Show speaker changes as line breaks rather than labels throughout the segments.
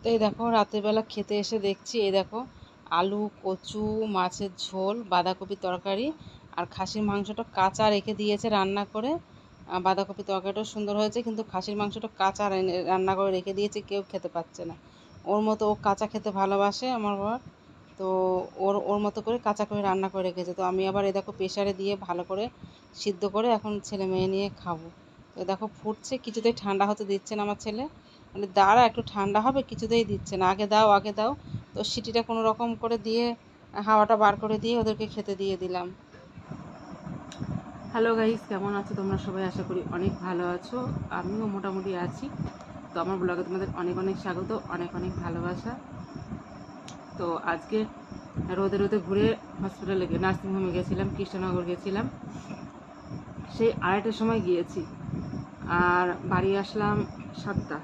তো এই দেখো রাত্রিবেলা খেতে এসে দেখছি, এই দেখো, আলু, কচু, মাছের ঝোল, বাঁধাকপি তরকারি আর খাসির মাংসটা কাঁচা রেখে দিয়েছে রান্না করে। বাঁধাকপি তরকারিটাও সুন্দর হয়েছে, কিন্তু খাসির মাংসটা কাঁচা রান্না করে রেখে দিয়েছে, কেউ খেতে পাচ্ছে না। ওর মতো ও কাঁচা খেতে ভালোবাসে আমার বর, তো ওর ওর মতো করে কাঁচা করে রান্না করে রেখেছে। তো আমি আবার এই দেখো প্রেশারে দিয়ে ভালো করে সিদ্ধ করে এখন ছেলে মেয়ে নিয়ে খাব। তো দেখো ফুটছে, কিছুতেই ঠান্ডা হতে দিচ্ছে না আমার ছেলে। মানে দাঁড়া, একটু ঠান্ডা হবে, কিছুতেই দিচ্ছে না। আগে দাও আগে দাও। তো সিটিটা কোনো রকম করে দিয়ে, হাওয়াটা বার করে দিয়ে ওদেরকে খেতে দিয়ে দিলাম। হ্যালো গাইস কেমন আছো তোমরা সবাই? আশা করি অনেক ভালো আছো। আমিও মোটামুটি আছি। তো আমার ব্লগে তোমাদের অনেক অনেক স্বাগত, অনেক অনেক ভালোবাসা। তো আজকে রোদে রোদে ঘুরে হসপিটালে গিয়ে নার্সিংহোমে গেছিলাম, কৃষ্ণনগর গেছিলাম। সেই আড়াইটার সময় গিয়েছি। আর বাড়ি আসলাম সাতটা।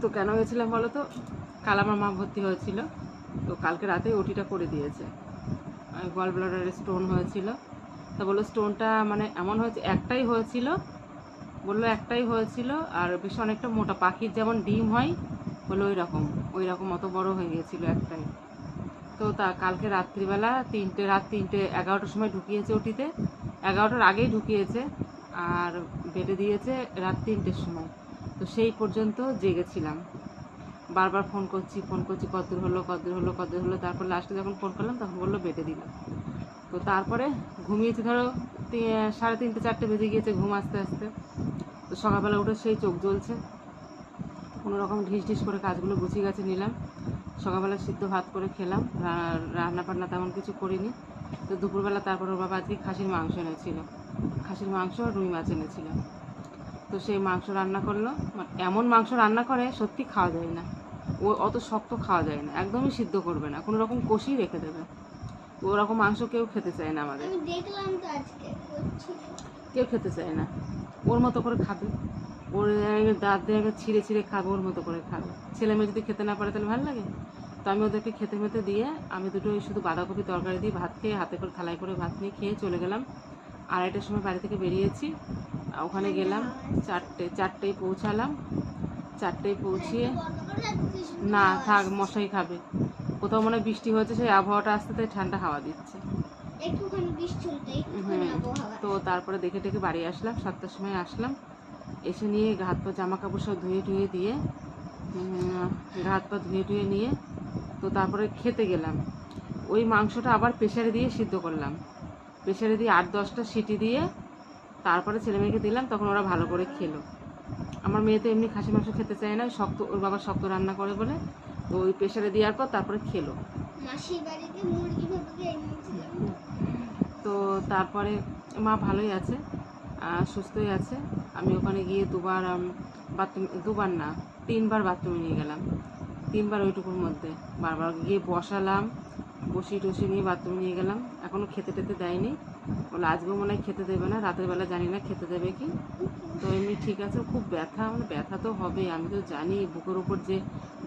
তো কেন গেছিলাম বলো তো? কাল আমার মা ভর্তি হয়েছিল, তো কালকে রাতে ওটিটা করে দিয়েছে। গল ব্লাডারে স্টোন হয়েছিল। তা বলল স্টোনটা মানে এমন হয়েছে, একটাই হয়েছিল, বলল একটাই হয়েছিল, আর বেশ অনেকটা মোটা, পাখির যেমন ডিম হয়, বলল ওই রকম ওই রকম অত বড় হয়ে গিয়েছিল একটাই। তো তা কালকে রাত্রিবেলা তিনটে, রাত তিনটে, এগারোটার সময় ঢুকিয়েছে ওটিতে, এগারোটার আগেই ঢুকিয়েছে, আর বেডে দিয়েছে রাত তিনটের সময়। তো সেই পর্যন্ত জেগেছিলাম। বারবার ফোন করছি ফোন করছি, কতদূর হলো কতদূর হলো কতদূর হলো, তারপর লাস্টে যখন ফোন করলাম তখন বলল বেডে দিলাম তো তারপরে ঘুমিয়েছি ধরো সাড়ে তিনটে, চারটে বেজে গিয়েছে ঘুম আসতে আসতে। তো সকালবেলা উঠে সেই চোখ জ্বলছে। কোনো রকম ঢিস ঢিস করে কাজগুলো গুছিয়ে গেছে নিলাম। সকালবেলা সিদ্ধ ভাত করে খেলাম। রান্না বান্না তেমন কিছু করিনি। তো দুপুরবেলা তারপর ওর বাবা আজকে খাসির মাংস এনেছিল। খাসির মাংস আর রুই মাছ এনেছিল। তো সেই মাংস রান্না করল। মানে এমন মাংস রান্না করে সত্যি খাওয়া যায় না। ও অত শক্ত খাওয়া যায় না। একদমই সিদ্ধ করবে না। কোনো রকম কষিয়ে রেখে দেবে। ওরকম মাংস কেউ খেতে চায় না আমাদের।
দেখলাম তো আজকে
কেউ খেতে চায় না। ওর মতো করে খাবে। ওর দাঁত দিয়ে ছিঁড়ে ছিঁড়ে খাবে ওর মতো করে খাবে। ছেলে মেয়ে যদি খেতে না পারে তাহলে ভালো লাগে? তো আমি ওদেরকে খেতে মেতে দিয়ে আমি দুটো ওই শুধু বাঁধাকপি তরকারি দিয়ে ভাত খেয়ে হাতে করে থালায় করে ভাত নিয়ে খেয়ে চলে গেলাম। আড়াইটার সময় বাড়ি থেকে বেরিয়েছি। ওখানে গেলাম চারটে চারটেই পৌঁছালাম। চারটেই পৌঁছিয়ে? না থাক মশাই খাবে। কোথাও মনে হয় বৃষ্টি হয়েছে সেই আবহাওয়াটা আসতে তাই ঠান্ডা হাওয়া দিচ্ছে। তো তারপরে দেখে টেকে বাড়ি আসলাম সাতটার সময় আসলাম। এসে নিয়ে হাত পা জামা কাপড় সব ধুয়ে টুয়ে দিয়ে হাত পা ধুয়ে টুয়ে নিয়ে তো তারপরে খেতে গেলাম। ওই মাংসটা আবার প্রেশারে দিয়ে সিদ্ধ করলাম। প্রেশারে দিয়ে আট দশটা সিটি দিয়ে তারপরে ছেলে মেয়েকে দিলাম তখন ওরা ভালো করে খেলো। আমার মেয়ে তো এমনি খাসি মাংস খেতে চায় না শক্ত ওর বাবা শক্ত রান্না করে বলে তো ওই প্রেশারে দেওয়ার পর তারপরে খেলো। তো তারপরে মা ভালোই আছে সুস্থই আছে। আমি ওখানে গিয়ে দুবার বাথরুম দুবার না তিনবার বাথরুমে নিয়ে গেলাম। তিনবার ওইটুকুর মধ্যে। বারবার গিয়ে বসালাম বসিয়ে টসিয়ে নিয়ে বাথরুমে নিয়ে গেলাম। এখনও খেতে টেতে দেয়নি। বলে আজকেও মনে হয় খেতে দেবে না, রাতের বেলা জানি না খেতে দেবে কি। তো এমনি ঠিক আছে, খুব ব্যথা মানে ব্যথা তো হবে আমি তো জানি বুকের উপর যে,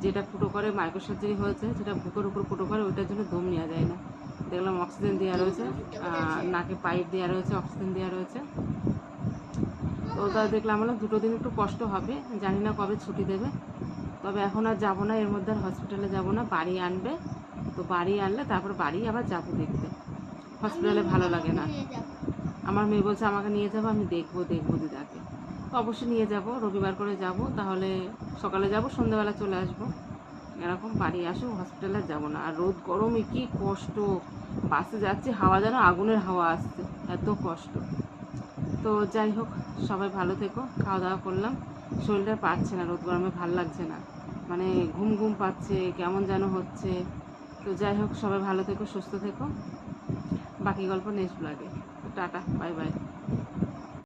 যেটা ফুটো করে মাইক্রো সার্জারি হয়েছে, সেটা বুকের উপর ফুটো করে, ওইটার জন্য দম নেওয়া যায় না। দেখলাম অক্সিজেন দেওয়া রয়েছে নাকে পাইপ দেওয়া রয়েছে, অক্সিজেন দেওয়া রয়েছে। তো ওটা দেখলাম আমরা দুটো দিন একটু কষ্ট হবে, জানি না কবে ছুটি দেবে। তবে এখন আর যাব না, এর মধ্যে আর হসপিটালে যাব না, বাড়ি আনবে। তো বাড়ি আনলে তারপর বাড়ি আবার যাব দেখতে। হসপিটালে ভালো লাগে না। আমার মেয়ে বলছে আমাকে নিয়ে যাব আমি দেখব দেখব দিদাকে। তো অবশ্যই নিয়ে যাব রবিবার করে যাব তাহলে সকালে যাব সন্ধ্যাবেলা চলে আসব। এরকম বাড়ি আসো হসপিটালে যাব না। আর রোদ গরমে কি কষ্ট। বাসে যাচ্ছি হাওয়া যেন আগুনের হাওয়া আসছে এত কষ্ট। তো যাই হোক সবাই ভালো থেকো খাওয়া দাওয়া করলাম। শরীরটা পাচ্ছে না রোদ গরমে ভালো লাগছে না। মানে ঘুম ঘুম পাচ্ছে কেমন যেন হচ্ছে। তো যাই হোক, সবাই ভালো থেকো, সুস্থ থেকো। বাকি গল্প নেক্সট ব্লগে টাটা বাই বাই